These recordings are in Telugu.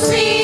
see.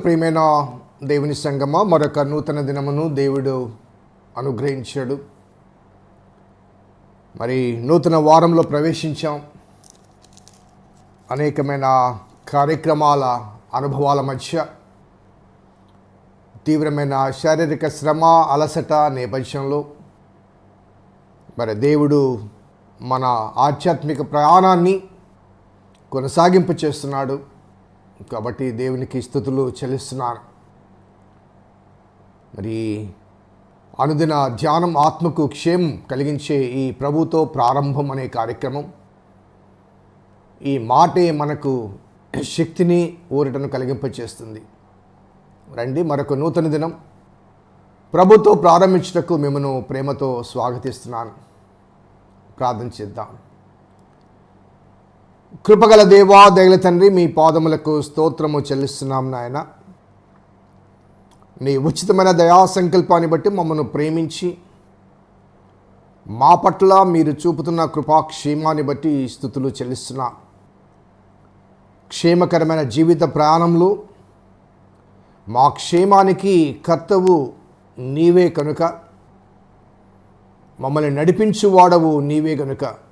ప్రియమైన దేవుని సంగమ మరొక నూతన దినమును దేవుడు అనుగ్రహించాడు. మరి నూతన వారంలో ప్రవేశించాం. అనేకమైన కార్యక్రమాల అనుభవాల మధ్య తీవ్రమైన శారీరక శ్రమ అలసట నేపథ్యంలో మరి దేవుడు మన ఆధ్యాత్మిక ప్రయాణాన్ని కొనసాగింపు చేస్తున్నాడు కాబట్టి దేవునికి స్థుతులు చెల్లిస్తున్నాను. మరి అనుదిన ధ్యానం ఆత్మకు క్షేమం కలిగించే ఈ ప్రభుతో ప్రారంభం అనే కార్యక్రమం ఈ మాటే మనకు శక్తిని ఊరటను కలిగింపచేస్తుంది. రండి మరొక నూతన దినం. ప్రభుతో ప్రారంభించుటకు మిమ్మను ప్రేమతో స్వాగతిస్తున్నాను. ప్రార్థన చేద్దాం. కృపగల దేవా దయల తండ్రి మీ పాదములకు స్తోత్రము చెల్లిస్తున్నాం నాయన. నీ ఉచితమైన దయా సంకల్పాన్ని బట్టి మమ్మల్ని ప్రేమించి మా పట్ల మీరు చూపుతున్న కృపాక్షేమాన్ని బట్టి స్థుతులు చెల్లిస్తున్నాం. క్షేమకరమైన జీవిత ప్రయాణంలో మా క్షేమానికి కర్తవు నీవే కనుక. మమ్మల్ని నడిపించువాడవు నీవే కనుక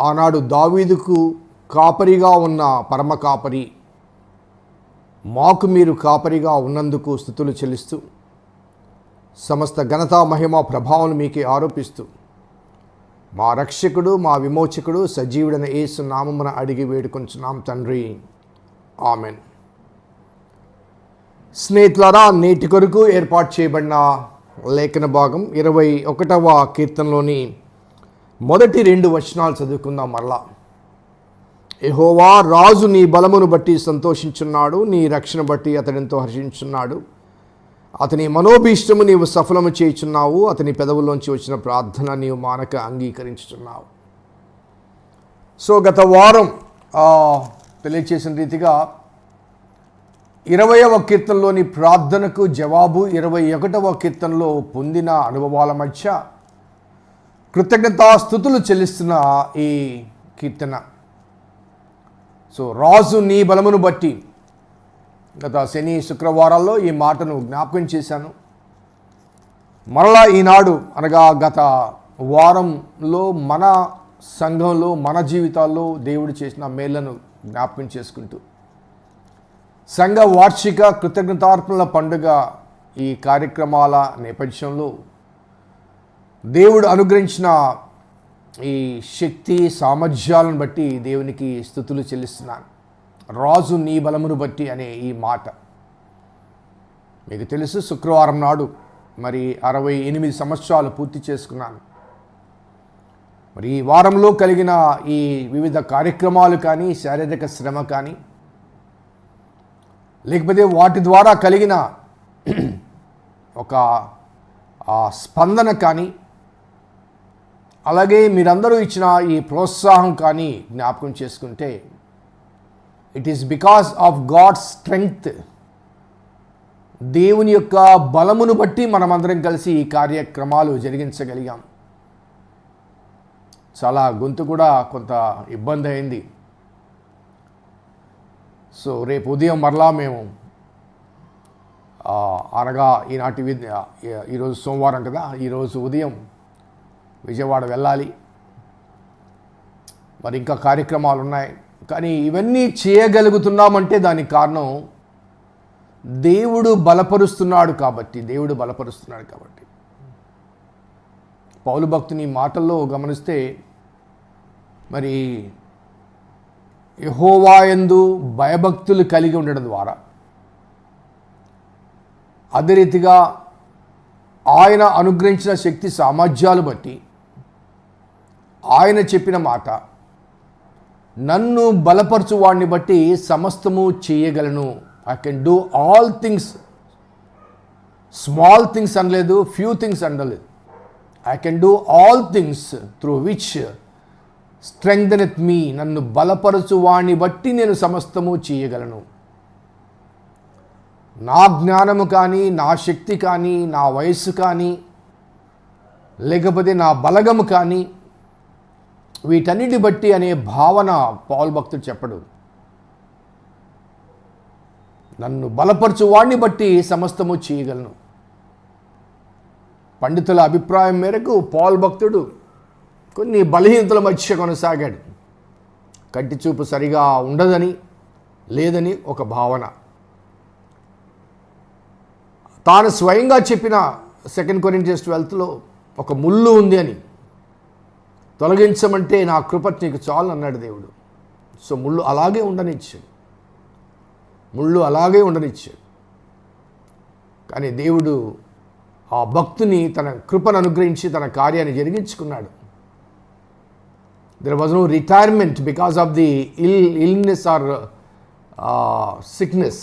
ఆనాడు దావీదుకు కాపరిగా ఉన్న పరమ కాపరి. మాకు మీరు కాపరిగా ఉన్నందుకు స్థుతులు చెల్లిస్తూ సమస్త ఘనత మహిమ ప్రభావం మీకే ఆరోపిస్తూ మా రక్షకుడు మా విమోచకుడు సజీవుడైన ఏసు నామమున అడిగి వేడుకొంచున్నాం తండ్రి. ఆమెన్. స్నేహితులారా నేటి కొరకు ఏర్పాటు చేయబడిన లేఖన భాగం ఇరవై ఒకటవ కీర్తనలోని మొదటి రెండు వచనాలు చదువుకుందాం మరలా. ఎహోవా రాజు నీ బలమును బట్టి సంతోషించున్నాడు నీ రక్షణ బట్టి అతడెంతో హర్షించున్నాడు. అతని మనోభీష్టము నీవు సఫలము చేయుచున్నావు అతని పెదవుల్లోంచి వచ్చిన ప్రార్థన నీవు మానక అంగీకరించుచున్నావు. సో గత వారం తెలియచేసిన రీతిగా ఇరవయవ కీర్తనలోని ప్రార్థనకు జవాబు ఇరవై ఒకటవ కీర్తనలో పొందిన అనుభవాల మధ్య కృతజ్ఞతాస్థుతులు చెల్లిస్తున్న ఈ కీర్తన. సో రాజు నీ బలమును బట్టి గత శని శుక్రవారాల్లో ఈ మాటను జ్ఞాపకం చేశాను. మరలా ఈనాడు అనగా గత వారంలో మన సంఘంలో మన జీవితాల్లో దేవుడు చేసిన మేళ్ళను జ్ఞాపకం చేసుకుంటూ సంఘ వార్షిక కృతజ్ఞతార్పణల పండుగ ఈ కార్యక్రమాల నేపథ్యంలో దేవుడు అనుగ్రహించిన ఈ శక్తి సామర్థ్యాలను బట్టి దేవునికి స్థుతులు చెల్లిస్తున్నాను. రాజు నీ బలమును బట్టి అనే ఈ మాట. మీకు తెలుసు శుక్రవారం నాడు మరి అరవై ఎనిమిది సంవత్సరాలు పూర్తి చేసుకున్నాను. మరి ఈ వారంలో కలిగిన ఈ వివిధ కార్యక్రమాలు కానీ శారీరక శ్రమ కానీ లేకపోతే వాటి ద్వారా కలిగిన ఒక స్పందన కానీ అలాగే మీరందరూ ఇచ్చిన ఈ ప్రోత్సాహం కానీ జ్ఞాపకం చేసుకుంటే it is because of God strength దేవుని యొక్క బలమును బట్టి మనమందరం కలిసి ఈ కార్యక్రమాలు జరిగించగలిగాం. చాలా గొంతు కూడా కొంత ఇబ్బంది అయింది. సో రేపు ఉదయం మరలా మేము అనగా ఈనాటి విద్య ఈరోజు సోమవారం కదా ఈరోజు ఉదయం విజయవాడ వెళ్ళాలి. మరి ఇంకా కార్యక్రమాలు ఉన్నాయి. కానీ ఇవన్నీ చేయగలుగుతున్నామంటే దానికి కారణం దేవుడు బలపరుస్తున్నాడు కాబట్టి దేవుడు బలపరుస్తున్నాడు కాబట్టి. పౌలు భక్తుని మాటల్లో గమనిస్తే మరి యహోవాయందు భయభక్తులు కలిగి ఉండడం ద్వారా అదే రీతిగా ఆయన అనుగ్రహించిన శక్తి సామర్థ్యాలు బట్టి ఆయన చెప్పిన మాట నన్ను బలపరచు వాడిని బట్టి సమస్తము చేయగలను. I can do all things small things అనలేదు ఫ్యూ థింగ్స్ అనలేదు. I can do all things through which strength me నన్ను బలపరచు వాణ్ణి బట్టి నేను సమస్తము చేయగలను. నా జ్ఞానము కానీ నా శక్తి కానీ నా వయస్సు కానీ లేకపోతే నా బలగము కానీ వీటన్నిటి బట్టి అనే భావన పాల్ భక్తుడు చెప్పడు. నన్ను బలపరచు వాడిని బట్టి సమస్తము చేయగలను. పండితుల అభిప్రాయం మేరకు పాల్ భక్తుడు కొన్ని బలహీనతల మధ్య కొనసాగాడు. కంటి చూపు సరిగా ఉండదని లేదని ఒక భావన. తాను స్వయంగా చెప్పిన సెకండ్ కొరింటియస్ ట్వెల్త్లో ఒక ముళ్ళు ఉంది అని. తొలగించమంటే నా కృప నీకు చాలు అన్నాడు దేవుడు. సో ముళ్ళు అలాగే ఉండనిచ్చాడు. ముళ్ళు అలాగే ఉండనిచ్చాడు. కానీ దేవుడు ఆ భక్తుని తన కృపను అనుగ్రహించి తన కార్యాన్ని జరిగించుకున్నాడు. There was no retirement because of the ill illness or sickness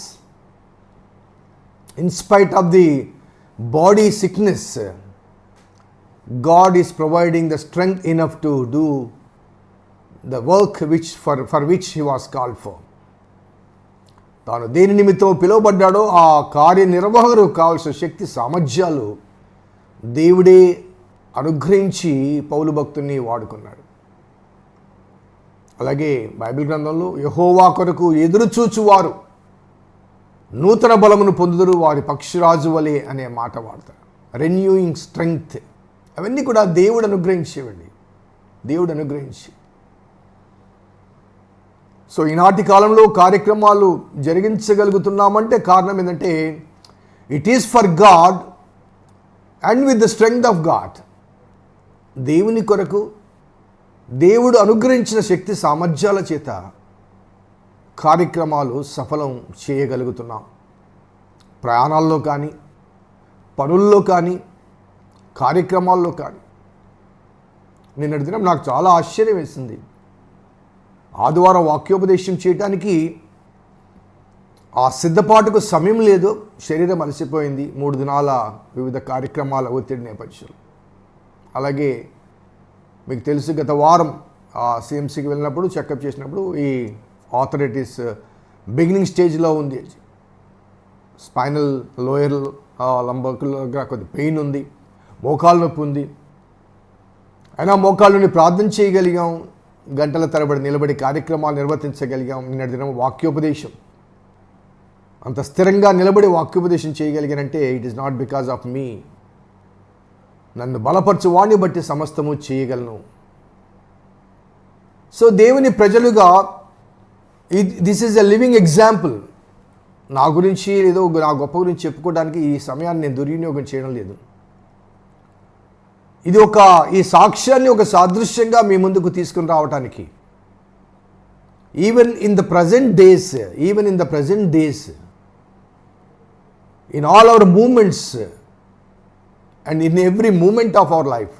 in spite of the body sickness God is providing the strength enough to do the work which for, for which he was called for. తాను దేని నిమిత్తం పిలువబడ్డాడో ఆ కార్యనిర్వాహకుడు కావాల్సిన శక్తి సామర్థ్యాలు దేవుడే అనుగ్రహించి పౌలు భక్తుని వాడుకున్నాడు. అలాగే బైబిల్ గ్రంథంలో యహోవా కొరకు ఎదురుచూచువారు నూతన బలమును పొందుదురు వారి పక్షిరాజు వలె అనే మాట వాడతారు. రెన్యూయింగ్ స్ట్రెంగ్త్ అవన్నీ కూడా దేవుడు అనుగ్రహించేవండి. దేవుడు అనుగ్రహించి. సో ఈనాటి కాలంలో కార్యక్రమాలు జరిగించగలుగుతున్నామంటే కారణం ఏంటంటే it is for God and with the strength of God దేవుని కొరకు దేవుడు అనుగ్రహించిన శక్తి సామర్థ్యాల చేత కార్యక్రమాలు సఫలం చేయగలుగుతున్నాం. ప్రయాణాల్లో కానీ పనుల్లో కానీ కార్యక్రమాల్లో కానీ. నిన్నటి దినం నాకు చాలా ఆశ్చర్యం వేసింది. ఆదివారం వాక్యోపదేశం చేయడానికి ఆ సిద్ధపాటుకు సమయం లేదు. శరీరం అలసిపోయింది. మూడు దినాల వివిధ కార్యక్రమాల ఒత్తిడి నేపథ్యంలో. అలాగే మీకు తెలుసు గత వారం ఆ సిఎంసికి వెళ్ళినప్పుడు చెకప్ చేసినప్పుడు ఈ ఆథరైటిస్ బిగినింగ్ స్టేజ్లో ఉంది. స్పైనల్ లోయర్ లంబకుల దగ్గర కొద్ది పెయిన్ ఉంది. మోకాలు నొప్పి ఉంది. అయినా మోకాళ్ళ నుండి ప్రార్థన చేయగలిగాం. గంటల తరబడి నిలబడి కార్యక్రమాలు నిర్వర్తించగలిగాం. నిన్నటి దినం వాక్యోపదేశం. అంత స్థిరంగా నిలబడి వాక్యోపదేశం చేయగలిగానంటే it is not because of me నన్ను బలపరచు వాణ్ణి బట్టి సమస్తము చేయగలను. సో దేవుని ప్రజలుగా this is a living example నా గురించి ఏదో నా గొప్ప గురించి చెప్పుకోవడానికి ఈ సమయాన్ని నేను దుర్వినియోగం చేయడం లేదు. ఇది ఒక ఈ సాక్ష్యాన్ని ఒక సాదృశ్యంగా మీ ముందుకు తీసుకుని రావటానికి even in the present days even in the present days in all our moments and in every moment of our life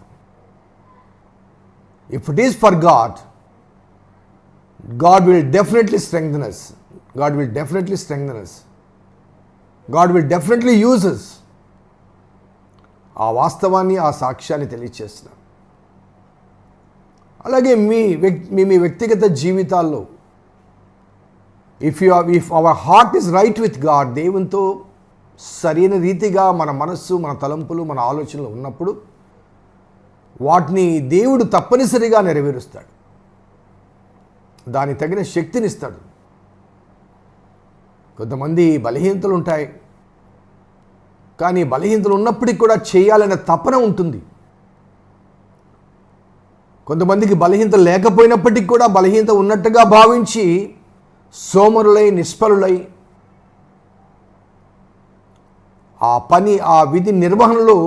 if it is for God God will definitely strengthen us. God will definitely strengthen us. God will definitely use us. ఆ వాస్తవాన్ని ఆ సాక్ష్యాన్ని తెలియచేస్తున్నాం. అలాగే మీ వ్యక్ మీ మీ వ్యక్తిగత జీవితాల్లో if you if our heart is right with God దేవునితో సరైన రీతిగా మన మనస్సు మన తలంపులు మన ఆలోచనలు ఉన్నప్పుడు వాటిని దేవుడు తప్పనిసరిగా నెరవేరుస్తాడు. దానికి తగిన శక్తినిస్తాడు కొంతమంది బలహీనతలు ఉంటాయి. కానీ బలహీనతలు ఉన్నప్పటికీ కూడా చేయాలనే తపన ఉంటుంది. కొంతమందికి బలహీనత లేకపోయినప్పటికీ కూడా బలహీనత ఉన్నట్టుగా భావించి సోమరులై నిష్ఫలులై ఆ పని ఆ విధి నిర్వహణలో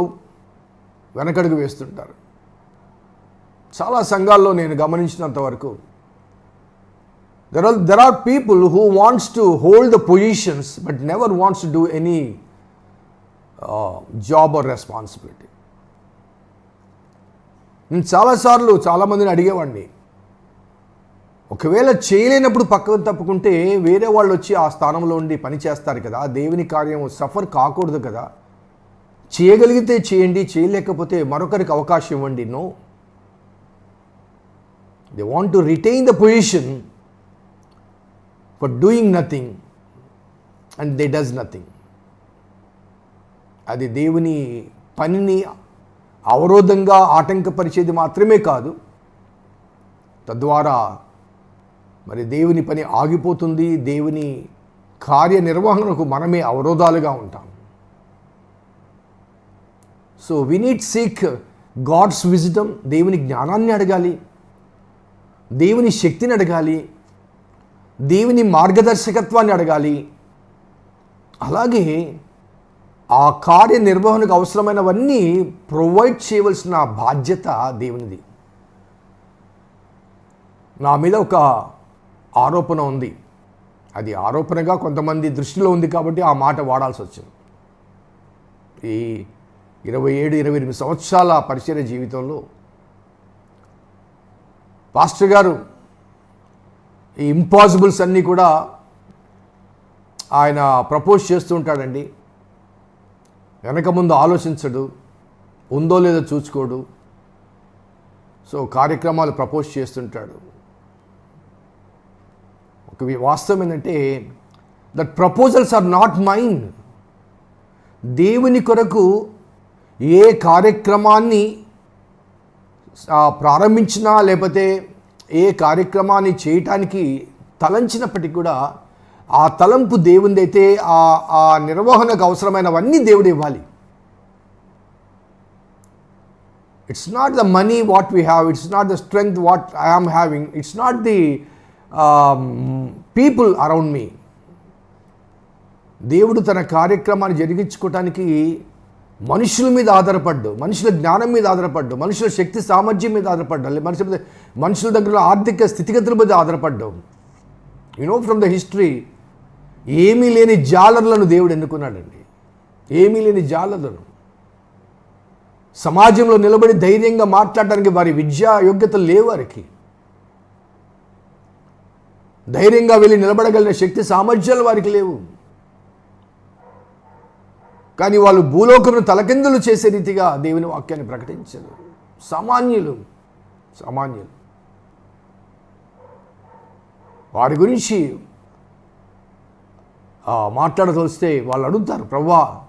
వెనకడుగు వేస్తుంటారు. చాలా సంఘాల్లో నేను గమనించినంత వరకు there there are people people wants to hold the positions but never wants wants to do job or responsibility. నేను చాలాసార్లు చాలామందిని అడిగేవాడిని ఒకవేళ చేయలేనప్పుడు పక్కకు తప్పుకుంటే వేరే వాళ్ళు వచ్చి ఆ స్థానంలో ఉండి పని చేస్తారు కదా దేవుని కార్యం సఫర్ కాకూడదు కదా. చేయగలిగితే చేయండి చేయలేకపోతే మరొకరికి అవకాశం ఇవ్వండి no. They want to retain the position for doing nothing and they does nothing అది దేవుని పనిని అవరోధంగా ఆటంకపరిచేది మాత్రమే కాదు తద్వారా మరి దేవుని పని ఆగిపోతుంది దేవుని కార్యనిర్వహణకు మనమే అవరోధాలుగా ఉంటాం. So we need seek God's wisdom దేవుని జ్ఞానాన్ని అడగాలి దేవుని శక్తిని అడగాలి దేవుని మార్గదర్శకత్వాన్ని అడగాలి. అలాగే ఆ కార్యనిర్వహణకు అవసరమైనవన్నీ ప్రొవైడ్ చేయవలసిన బాధ్యత దేవునిది. నా మీద ఒక ఆరోపణ ఉంది. అది ఆరోపణగా కొంతమంది దృష్టిలో ఉంది కాబట్టి ఆ మాట వాడాల్సి వచ్చింది. ఈ ఇరవై ఏడు ఇరవై ఎనిమిది సంవత్సరాల పరిచయ జీవితంలో పాస్టర్ గారు ఈ ఇంపాసిబుల్స్ అన్నీ కూడా ఆయన ప్రపోజ్ చేస్తూ ఉంటాడండి. వెనక ముందు ఆలోచించడు ఉందో లేదో చూసుకోడు. సో కార్యక్రమాలు ప్రపోజ్ చేస్తుంటాడు. ఒక వాస్తవం ఏంటంటే that proposals are not mind దేవుని కొరకు ఏ కార్యక్రమాన్ని ప్రారంభించినా లేకపోతే ఏ కార్యక్రమాన్ని చేయటానికి తలంచినప్పటికీ కూడా ఆ తలంపు దేవునిదైతే ఆ ఆ నిర్వహణకు అవసరమైనవన్నీ దేవుడు ఇవ్వాలి. It's not the money what we have it's not the strength what I am having it's not the people around me దేవుడు తన కార్యక్రమాన్ని జరిగించుకోవటానికి మనుషుల మీద ఆధారపడ్డు మనుషుల జ్ఞానం మీద ఆధారపడ్డు మనుషుల శక్తి సామర్థ్యం మీద ఆధారపడ్డు మనుషుల మీద మనుషుల దగ్గర ఆర్థిక స్థితిగతుల మీద ఆధారపడ్డు. You know from the history ఏమీ లేని జాలర్లను దేవుడు ఎన్నుకున్నాడండి. ఏమీ లేని జాలర్లను. సమాజంలో నిలబడి ధైర్యంగా మాట్లాడడానికి వారి విద్యా యోగ్యతలు లేవు వారికి. ధైర్యంగా వెళ్ళి నిలబడగలిగిన శక్తి సామర్థ్యాలు వారికి లేవు. కానీ వాళ్ళు భూలోకమును తలకిందులు చేసే రీతిగా దేవుని వాక్యాన్ని ప్రకటించారు. సామాన్యులు సామాన్యులు. వారి గురించి మాట్లాడదలిస్తే వాళ్ళు అడుగుతారు ప్రవ్వా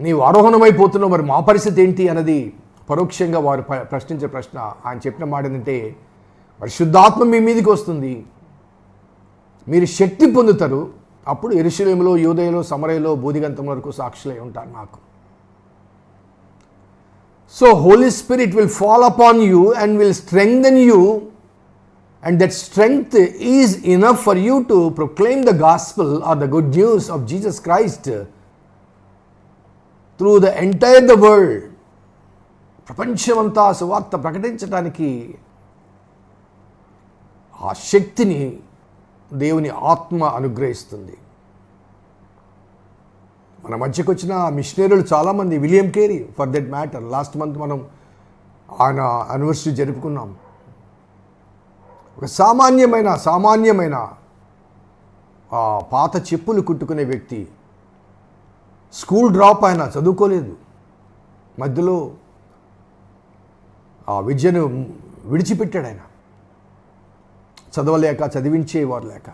నీవు ఆరోహణమైపోతున్నావు మరి మా పరిస్థితి ఏంటి? అన్నది పరోక్షంగా వారు ప్రశ్నించే ప్రశ్న. ఆయన చెప్పిన మాట ఏంటంటే పరిశుద్ధాత్మ మీ మీదకి వస్తుంది. మీరు శక్తి పొందుతారు. అప్పుడు ఎరుశలేములో యోదయలో సమరయలో బూదిగంతం వరకు సాక్షులై ఉంటారు నాకు. So Holy Spirit will fall upon you and will strengthen you and that strength is enough for you to proclaim the gospel or the good news of Jesus Christ through the entire the world ప్రపంచమంతా సువార్త ప్రకటించడానికి ఆ శక్తిని దేవుని ఆత్మ అనుగ్రహిస్తుంది. మన మధ్యకు వచ్చిన మిషనరీలు చాలామంది William Carey for that matter. Last month మనం ఆయన అనివర్సరీ జరుపుకున్నాం. ఒక సామాన్యమైన సామాన్యమైన పాత చెప్పులు కుట్టుకునే వ్యక్తి స్కూల్ డ్రాప్ ఆయన చదువుకోలేదు. మధ్యలో ఆ విద్యను విడిచిపెట్టాడు ఆయన. చదవలేక చదివించేవారు లేక.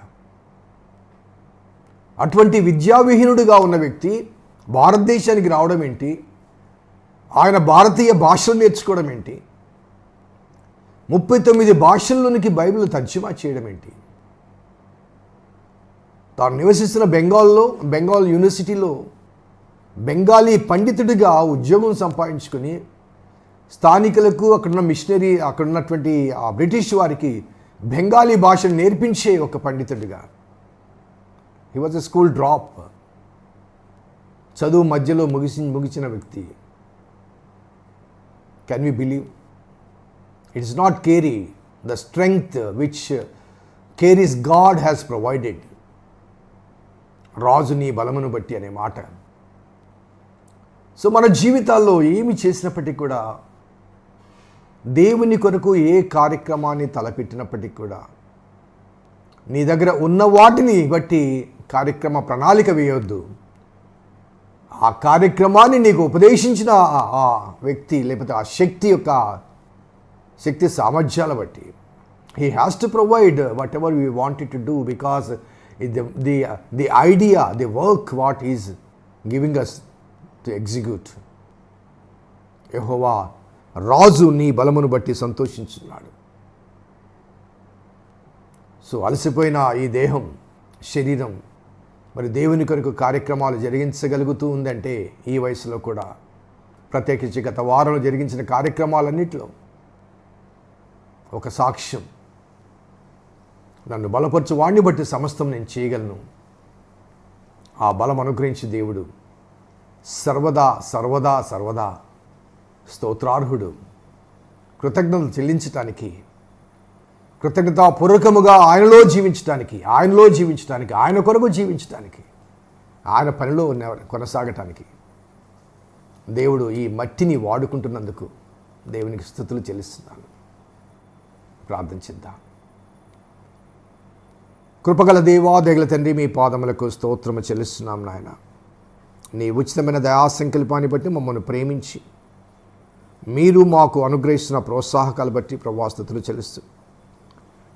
అటువంటి విద్యావిహీనుడిగా ఉన్న వ్యక్తి భారతదేశానికి రావడం ఏంటి? ఆయన భారతీయ భాషలు నేర్చుకోవడం ఏంటి? ముప్పై తొమ్మిది భాషల్లోనికి బైబిల్ తర్జుమా చేయడం ఏంటి? తాను నివసిస్తున్న బెంగాల్లో బెంగాల్ యూనివర్సిటీలో బెంగాలీ పండితుడిగా ఉద్యోగం సంపాదించుకొని స్థానికులకు అక్కడున్న మిషనరీ అక్కడ ఉన్నటువంటి ఆ బ్రిటిష్ వారికి బెంగాలీ భాషను నేర్పించే ఒక పండితుడిగా. He was a school drop చదువు మధ్యలో ముగిసి ముగిసిన వ్యక్తి. Can we believe it's not Carey the strength which carries God has provided రాజు నీ బలమును బట్టి అనే మాట. సో మన జీవితాల్లో ఏమి చేసినప్పటికీ కూడా దేవుని కొరకు ఏ కార్యక్రమాన్ని తలపెట్టినప్పటికీ కూడా నీ దగ్గర ఉన్న వాటిని బట్టి కార్యక్రమ ప్రణాళిక వేయొద్దు. ఆ కార్యక్రమాన్ని నీకు ఉపదేశించిన ఆ వ్యక్తి లేకపోతే ఆ శక్తి యొక్క శక్తి సామర్థ్యాల బట్టి. He has to provide whatever we wanted to do because the the the idea the work what is giving us to execute యహోవా రాజు నీ బలమును బట్టి సంతోషించున్నాడు. సో అలసిపోయిన ఈ దేహం శరీరం మరి దేవుని కొరకు కార్యక్రమాలు జరిగించగలుగుతూ ఉందంటే ఈ వయసులో కూడా ప్రత్యేకించి గత వారంలో జరిగించిన కార్యక్రమాలన్నింటిలో ఒక సాక్ష్యం. నన్ను బలపరచు వాణ్ణి బట్టి సమస్తం నేను చేయగలను. ఆ బలం అనుగ్రహించి దేవుడు సర్వదా సర్వదా సర్వదా స్తోత్రార్హుడు. కృతజ్ఞతలు చెల్లించటానికి కృతజ్ఞతాపూర్వకముగా ఆయనలో జీవించటానికి ఆయనలో జీవించటానికి ఆయన కొరకు జీవించటానికి ఆయన పనిలో ఉన్న కొనసాగటానికి దేవుడు ఈ మట్టిని వాడుకుంటున్నందుకు దేవునికి స్థుతులు చెల్లిస్తున్నాను. ప్రార్థించిద్దాం. కృపగల దేవా దేగల తండ్రి మీ పాదములకు స్తోత్రము చెల్లిస్తున్నాం నాయన. నీ ఉచితమైన దయా సంకల్పాన్ని బట్టి మమ్మల్ని ప్రేమించి మీరు మాకు అనుగ్రహిస్తున్న ప్రోత్సాహకాలు బట్టి ప్రవాస్తుతులు చెల్లిస్తూ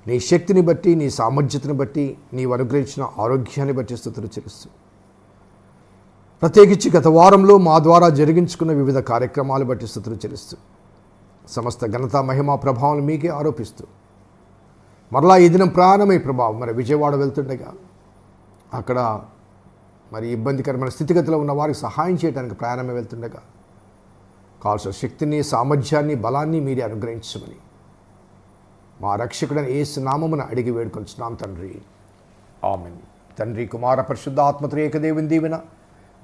నీ శక్తిని బట్టి నీ సామర్థ్యతను బట్టి నీవు అనుగ్రహించిన ఆరోగ్యాన్ని బట్టి స్థుతులు చెల్లిస్తూ ప్రత్యేకించి గత వారంలో మా ద్వారా జరిగించుకున్న వివిధ కార్యక్రమాలు బట్టి స్థుతులు చెల్లిస్తూ సమస్త ఘనత మహిమ ప్రభావం మీకే ఆరోపిస్తూ మరలా ఈ దినం ప్రాణమై ప్రభావం మరి విజయవాడ వెళ్తుండగా అక్కడ మరి ఇబ్బందికరమైన స్థితిగతిలో ఉన్న వారికి సహాయం చేయడానికి ప్రయాణమే వెళ్తుండగా కావాల్సిన శక్తిని సామర్థ్యాన్ని బలాన్ని మీరే అనుగ్రహించమని మా రక్షకుడని ఏసు నామమున అడిగి వేడుకొంచున్నాం తండ్రి. ఆమెన్. తండ్రి కుమార పరిశుద్ధ ఆత్మత్రేక దేవుని దీవెన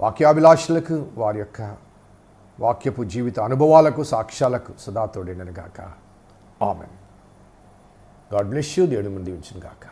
వాక్యాభిలాషులకు వారి యొక్క వాక్యపు జీవిత అనుభవాలకు సాక్ష్యాలకు సదా తోడేనగాక ఆమెన్. God bless you. దేవుడి ముందు ఉంచిన గాక.